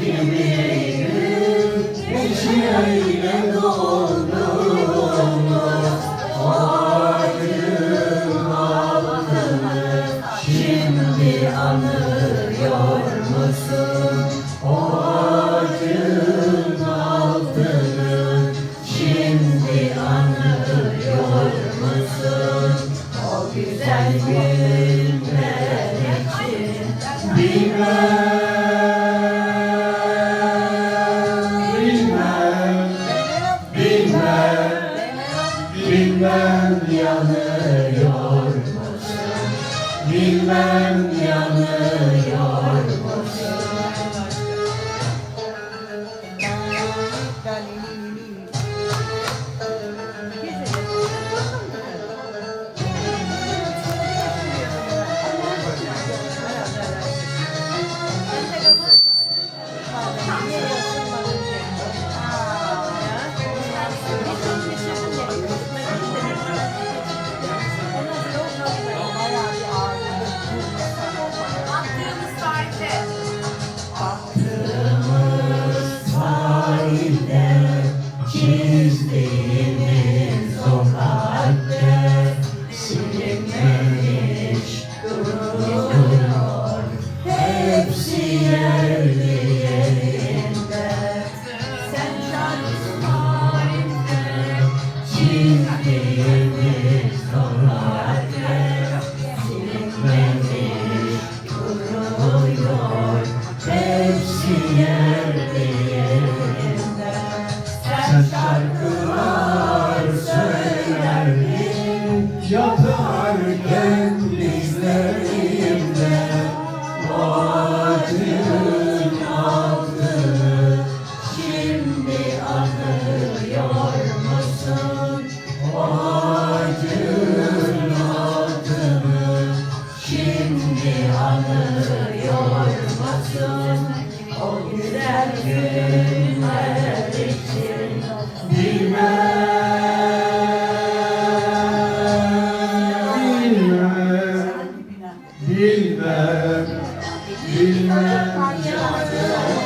Give me Şimdi anıyor musun o acın altını? Şimdi anıyor musun o güzel günler için? Bilmem, yanıyor musun? Bilmem yanıyor musun o güzel günler için bilmem bilmem bilmem bilmem yanıyor